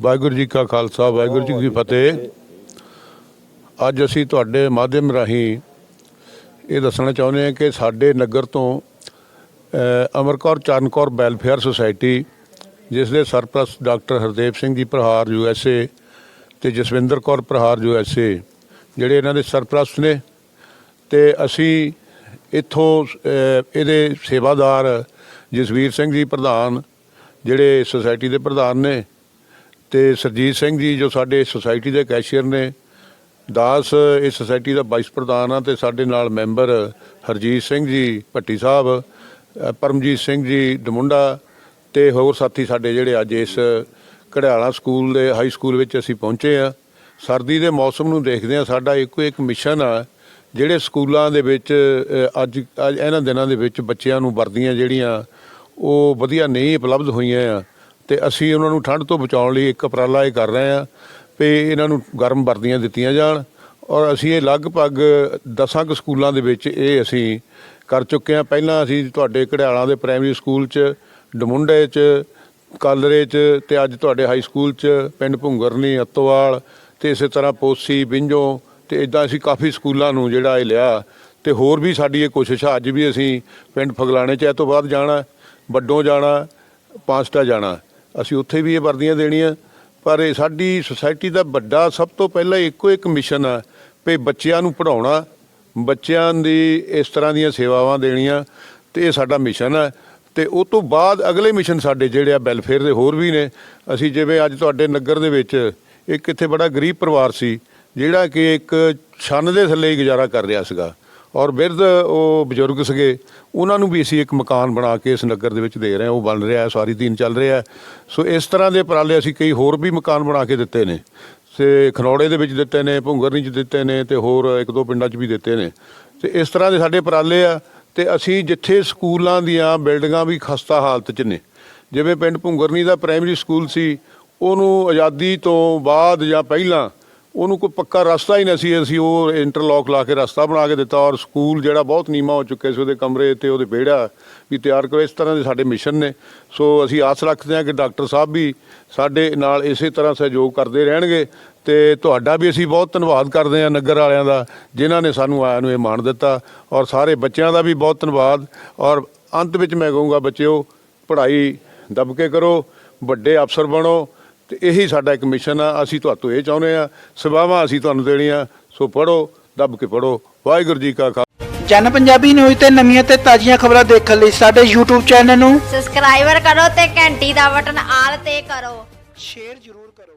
ਵਾਹਿਗੁਰੂ ਜੀ ਕਾ ਖਾਲਸਾ ਵਾਹਿਗੁਰੂ ਜੀ ਕੀ ਫਤਿਹ। ਅੱਜ ਅਸੀਂ ਤੁਹਾਡੇ ਮਾਧਿਅਮ ਰਾਹੀਂ ਇਹ ਦੱਸਣਾ ਚਾਹੁੰਦੇ ਹਾਂ ਕਿ ਸਾਡੇ ਨਗਰ ਤੋਂ ਅਮਰਕੌਰ ਚਰਨਕੌਰ ਵੈਲਫੇਅਰ ਸੁਸਾਇਟੀ ਜਿਸ ਦੇ ਸਰਪ੍ਰਸਤ doctor Hardev Singh ji ਪ੍ਰਹਾਰ U S A ਤੇ Jaswinder Kaur Prahar U S A ਜਿਹੜੇ ਇਹਨਾਂ ਦੇ ਸਰਪ੍ਰਸਤ ਨੇ। ਤੇ ਅਸੀਂ ਇੱਥੋਂ ਇਹਦੇ ਸੇਵਾਦਾਰ ਜਸਵੀਰ ਸਿੰਘ ਜੀ ਪ੍ਰਧਾਨ ਜਿਹੜੇ ਸੁਸਾਇਟੀ ਦੇ ਪ੍ਰਧਾਨ ਨੇ ਤੇ ਸਰਜੀਤ ਸਿੰਘ ਜੀ ਜੋ ਸਾਡੇ ਸੁਸਾਇਟੀ ਦੇ ਕੈਸ਼ੀਅਰ ਨੇ, ਦਾਸ ਇਸ ਸੁਸਾਇਟੀ ਦਾ ਵਾਈਸ ਪ੍ਰਧਾਨ ਆ ਤੇ ਸਾਡੇ ਨਾਲ ਮੈਂਬਰ ਹਰਜੀਤ ਸਿੰਘ ਜੀ, ਭੱਟੀ ਸਾਹਿਬ ਪਰਮਜੀਤ ਸਿੰਘ ਜੀ, ਡਮੁੰਡਾ ਤੇ ਹੋਰ ਸਾਥੀ ਸਾਡੇ ਜਿਹੜੇ ਅੱਜ ਇਸ ਘੜਿਆਲਾ ਸਕੂਲ ਦੇ ਹਾਈ ਸਕੂਲ ਵਿੱਚ ਅਸੀਂ ਪਹੁੰਚੇ ਆ। ਸਰਦੀ ਦੇ ਮੌਸਮ ਨੂੰ ਦੇਖਦੇ ਆ, ਸਾਡਾ ਇੱਕੋ ਇੱਕ ਮਿਸ਼ਨ ਆ, ਜਿਹੜੇ ਸਕੂਲਾਂ ਦੇ ਵਿੱਚ ਅੱਜ ਇਹਨਾਂ ਦਿਨਾਂ ਦੇ ਵਿੱਚ ਬੱਚਿਆਂ ਨੂੰ ਵਰਦੀਆਂ ਜਿਹੜੀਆਂ, ਉਹ ਵਧੀਆ ਨਹੀਂ ਉਪਲਬਧ ਹੋਈਆਂ ਆ। ਤੇ ਅਸੀਂ ਉਹਨਾਂ ਨੂੰ ਠੰਡ ਤੋਂ ਬਚਾਉਣ ਲਈ ਇੱਕ ਉਪਰਾਲਾ ਇਹ ਕਰ ਰਹੇ ਆ ਵੀ ਇਹਨਾਂ ਨੂੰ ਗਰਮ ਵਰਦੀਆਂ ਦਿੱਤੀਆਂ ਜਾਣ ਔਰ ਅਸੀਂ ਇਹ ਲਗਭਗ 10 ਕੁ ਸਕੂਲਾਂ ਦੇ ਵਿੱਚ ਇਹ ਅਸੀਂ ਕਰ ਚੁੱਕੇ ਆ ਪਹਿਲਾਂ ਅਸੀਂ ਤੁਹਾਡੇ ਘੜਿਆਲਾਂ ਦੇ ਪ੍ਰਾਇਮਰੀ ਸਕੂਲ 'ਚ, ਡਮੁੰਡੇ 'ਚ, ਕਾਲਰੇ 'ਚ ਤੇ ਅੱਜ ਤੁਹਾਡੇ ਹਾਈ ਸਕੂਲ 'ਚ, ਪਿੰਡ ਭੁੰਗਰਨੀ, ਅਤੋਵਾਲ ਤੇ ਇਸੇ ਤਰ੍ਹਾਂ ਪੋਸੀ ਬਿੰਜੋ ਤੇ ਇਦਾਂ ਅਸੀਂ ਕਾਫੀ ਸਕੂਲਾਂ ਨੂੰ ਜਿਹੜਾ ਇਹ ਲਿਆ ਤੇ ਹੋਰ ਵੀ ਸਾਡੀ ਇਹ ਕੋਸ਼ਿਸ਼ ਆ, ਅੱਜ ਵੀ ਅਸੀਂ ਪਿੰਡ ਫਗਲਾਣੇ 'ਚ ਇਹ ਤੋਂ ਬਾਅਦ ਜਾਣਾ, ਵੱਡੋਂ ਜਾਣਾ, ਪਾਂਸਟਾ ਜਾਣਾ। ਅਸੀਂ ਉੱਥੇ ਵੀ ਇਹ ਵਰਦੀਆਂ ਦੇਣੀਆਂ। ਪਰ ਇਹ ਸਾਡੀ ਸੁਸਾਇਟੀ ਦਾ ਵੱਡਾ ਸਭ ਤੋਂ ਪਹਿਲਾਂ ਇੱਕੋ ਇੱਕ ਮਿਸ਼ਨ ਆ, ਵੀ ਬੱਚਿਆਂ ਨੂੰ ਪੜਾਉਣਾ ਬੱਚਿਆਂ ਦੀ ਇਸ ਤਰ੍ਹਾਂ ਦੀਆਂ ਸੇਵਾਵਾਂ ਦੇਣੀਆਂ ਤੇ ਇਹ ਸਾਡਾ ਮਿਸ਼ਨ ਹੈ ਤੇ ਉਹ ਤੋਂ ਬਾਅਦ ਅਗਲੇ ਮਿਸ਼ਨ ਸਾਡੇ ਜਿਹੜੇ ਆ ਵੈਲਫੇਅਰ ਦੇ ਹੋਰ ਵੀ ਨੇ। ਅਸੀਂ ਜਿਵੇਂ ਅੱਜ ਤੁਹਾਡੇ ਨਗਰ ਦੇ ਵਿੱਚ ਇੱਕ ਇੱਥੇ ਬੜਾ ਗਰੀਬ ਪਰਿਵਾਰ ਸੀ, ਜਿਹੜਾ ਕਿ ਇੱਕ ਛੰਨ ਦੇ ਥੱਲੇ ਹੀ ਗੁਜ਼ਾਰਾ ਕਰ ਰਿਹਾ ਸੀਗਾ। ਔਰ ਬਿਰਧ, ਉਹ ਬਜ਼ੁਰਗ ਸੀਗੇ, ਉਹਨਾਂ ਨੂੰ ਵੀ ਅਸੀਂ ਇੱਕ ਮਕਾਨ ਬਣਾ ਕੇ ਇਸ ਨਗਰ ਦੇ ਵਿੱਚ ਦੇ ਰਹੇ ਹਾਂ। ਉਹ ਬਣ ਰਿਹਾ ਹੈ, ਸਾਰੀ ਦਿਨ ਚੱਲ ਰਿਹਾ ਸੋ ਇਸ ਤਰ੍ਹਾਂ ਦੇ ਉਪਰਾਲੇ ਅਸੀਂ ਕਈ ਹੋਰ ਵੀ ਮਕਾਨ ਬਣਾ ਕੇ ਦਿੱਤੇ ਨੇ। ਤੇ ਖਨੌੜੇ ਦੇ ਵਿੱਚ ਦਿੱਤੇ ਨੇ, ਭੁੰਗਰਨੀ 'ਚ ਦਿੱਤੇ ਨੇ ਤੇ ਹੋਰ ਇੱਕ ਦੋ ਪਿੰਡਾਂ 'ਚ ਵੀ ਦਿੱਤੇ ਨੇ। ਤੇ ਇਸ ਤਰ੍ਹਾਂ ਦੇ ਸਾਡੇ ਉਪਰਾਲੇ ਆ ਤੇ ਅਸੀਂ ਜਿੱਥੇ ਸਕੂਲਾਂ ਦੀਆਂ ਬਿਲਡਿੰਗਾਂ ਵੀ ਖਸਤਾ ਹਾਲਤ 'ਚ ਨੇ, ਜਿਵੇਂ ਪਿੰਡ ਭੁੰਗਰਨੀ ਦਾ ਪ੍ਰਾਇਮਰੀ ਸਕੂਲ ਸੀ, ਉਹਨੂੰ ਆਜ਼ਾਦੀ ਤੋਂ ਬਾਅਦ ਜਾਂ ਪਹਿਲਾਂ ਉਹਨੂੰ ਕੋਈ ਪੱਕਾ ਰਸਤਾ ਹੀ ਨਹੀਂ ਸੀ, ਅਸੀਂ ਉਹ ਇੰਟਰਲੌਕ ਲਾ ਕੇ ਰਸਤਾ ਬਣਾ ਕੇ ਦਿੱਤਾ ਔਰ ਸਕੂਲ ਜਿਹੜਾ ਬਹੁਤ ਨੀਵਾਂ ਹੋ ਚੁੱਕੇ ਸੀ ਉਹਦੇ ਕਮਰੇ ਤੇ, ਉਹਦੇ ਵਿਹੜਾ ਵੀ ਤਿਆਰ ਕਰੋ, ਇਸ ਤਰ੍ਹਾਂ ਦੇ ਸਾਡੇ ਮਿਸ਼ਨ ਨੇ। ਸੋ ਅਸੀਂ ਆਸ ਰੱਖਦੇ ਹਾਂ ਕਿ ਡਾਕਟਰ ਸਾਹਿਬ ਵੀ ਸਾਡੇ ਨਾਲ ਇਸੇ ਤਰ੍ਹਾਂ ਸਹਿਯੋਗ ਕਰਦੇ ਰਹਿਣਗੇ ਤੇ ਤੁਹਾਡਾ ਵੀ ਅਸੀਂ ਬਹੁਤ ਧੰਨਵਾਦ ਕਰਦੇ ਹਾਂ ਨਗਰ ਵਾਲਿਆਂ ਦਾ, ਜਿਨ੍ਹਾਂ ਨੇ ਸਾਨੂੰ ਆਇਆਂ ਨੂੰ ਇਹ ਮਾਣ ਦਿੱਤਾ ਔਰ ਸਾਰੇ ਬੱਚਿਆਂ ਦਾ ਵੀ ਬਹੁਤ ਧੰਨਵਾਦ ਔਰ ਅੰਤ ਵਿੱਚ ਮੈਂ ਕਹੂੰਗਾ ਬੱਚਿਓ, ਪੜ੍ਹਾਈ ਦੱਬ ਕੇ ਕਰੋ, ਵੱਡੇ ਅਫਸਰ ਬਣੋ ਤੇ ਇਹੀ ਸਾਡਾ ਇੱਕ ਮਿਸ਼ਨ ਆ ਅਸੀਂ ਤੁਹਾਤੋਂ ਇਹ ਚਾਹੁੰਦੇ ਆ ਸੇਵਾਵਾਂ ਅਸੀਂ ਤੁਹਾਨੂੰ ਦੇਣੀਆਂ ਸੋ ਪੜੋ ਦੱਬ ਕੇ ਪੜੋ ਵਾਹਿਗੁਰੂ ਜੀ ਕਾ ਖਾਲਸਾ। ਜਨ ਪੰਜਾਬੀ ਨਿਊਜ਼ ਤੇ ਨਵੀਆਂ ਤੇ ਤਾਜ਼ੀਆਂ ਖਬਰਾਂ ਦੇਖਣ ਲਈ ਸਾਡੇ YouTube ਚੈਨਲ ਨੂੰ ਸਬਸਕ੍ਰਾਈਬਰ ਕਰੋ ਤੇ ਘੰਟੀ ਦਾ ਬਟਨ ਆਲ ਤੇ ਕਰੋ। ਸ਼ੇਅਰ ਜ਼ਰੂਰ ਕਰੋ।